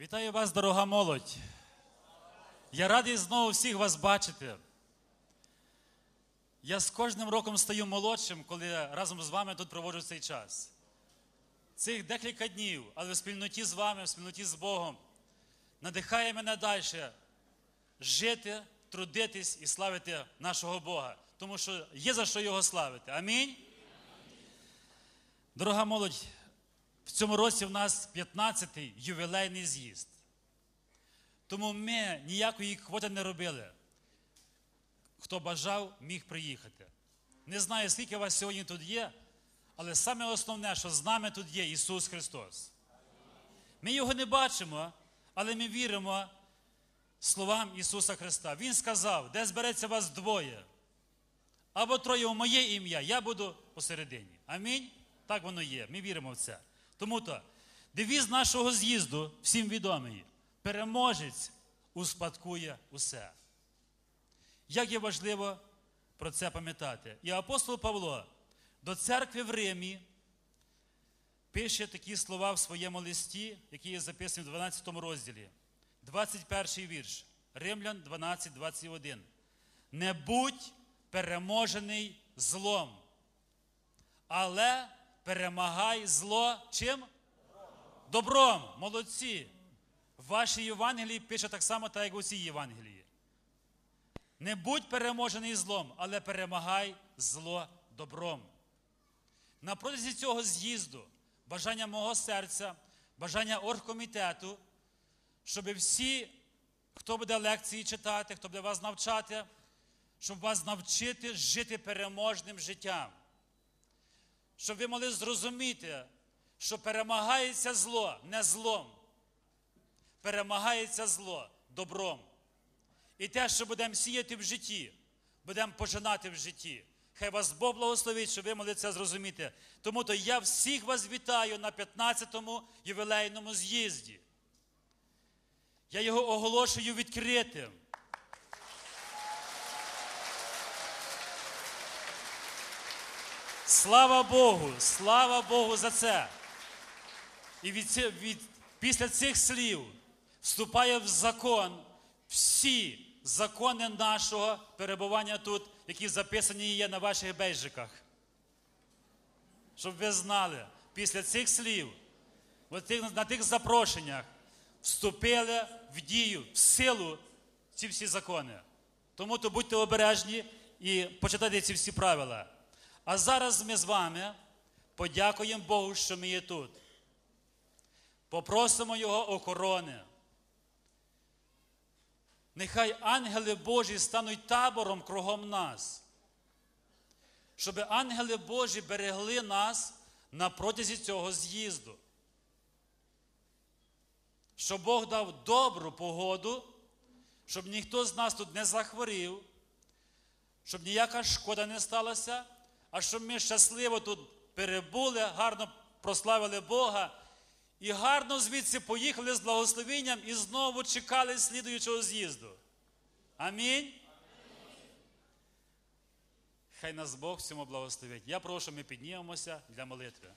Вітаю вас, дорога молодь. Я радий знову всіх вас бачити. Я з кожним роком стаю молодшим, коли разом з вами тут проводжу цей час. Цих декілька днів, але в спільноті з вами, в спільноті з Богом, надихає мене далі жити, трудитись і славити нашого Бога. Тому що є за що його славити. Амінь. Дорога молодь, в цьому році в нас 15-й ювілейний з'їзд. Тому ми ніякої квоти не робили. Хто бажав, міг приїхати. Не знаю, скільки вас сьогодні тут є, але саме основне, що з нами тут є Ісус Христос. Ми його не бачимо, але ми віримо словам Ісуса Христа. Він сказав, де збереться вас двоє, або троє у моє ім'я, я буду посередині. Амінь. Так воно є. Ми віримо в це. Тому то девіз нашого з'їзду, всім відомий, переможець успадкує усе. Як є важливо про це пам'ятати? І апостол Павло до церкви в Римі пише такі слова в своєму листі, які є записані в 12 розділі. 21 вірш. Римлян 12, 21. Не будь переможений злом, але перемагай зло чим? Добром. Молодці. В вашій Євангелії пише так само, так як у цій Євангелії. Не будь переможений злом, але перемагай зло добром. На протязі цього з'їзду бажання мого серця, бажання оргкомітету, щоб всі, хто буде лекції читати, хто буде вас навчати, щоб вас навчити жити переможним життям. Щоб ви могли зрозуміти, що перемагається зло не злом, перемагається зло добром. І те, що будемо сіяти в житті, будемо пожинати в житті. Хай вас Бог благословить, щоб ви могли це зрозуміти. Тому то я всіх вас вітаю на 15-му ювілейному з'їзді. Я його оголошую відкритим. Слава Богу! Слава Богу за це! І від, від, після цих слів вступає в закон всі закони нашого перебування тут, які записані є на ваших бейджиках. Щоб ви знали, після цих слів, на тих запрошеннях вступили в дію, в силу ці всі закони. Тому то будьте обережні і почитайте ці всі правила. А зараз ми з вами подякуємо Богу, що ми є тут. Попросимо Його охорони. Нехай ангели Божі стануть табором кругом нас, щоб ангели Божі берегли нас на протязі цього з'їзду. Щоб Бог дав добру погоду, щоб ніхто з нас тут не захворів, щоб ніяка шкода не сталася, а щоб ми щасливо тут перебули, гарно прославили Бога і гарно звідси поїхали з благословенням і знову чекали слідуючого з'їзду. Амінь. Хай нас Бог в цьому благословить. Я прошу, ми піднімемося для молитви.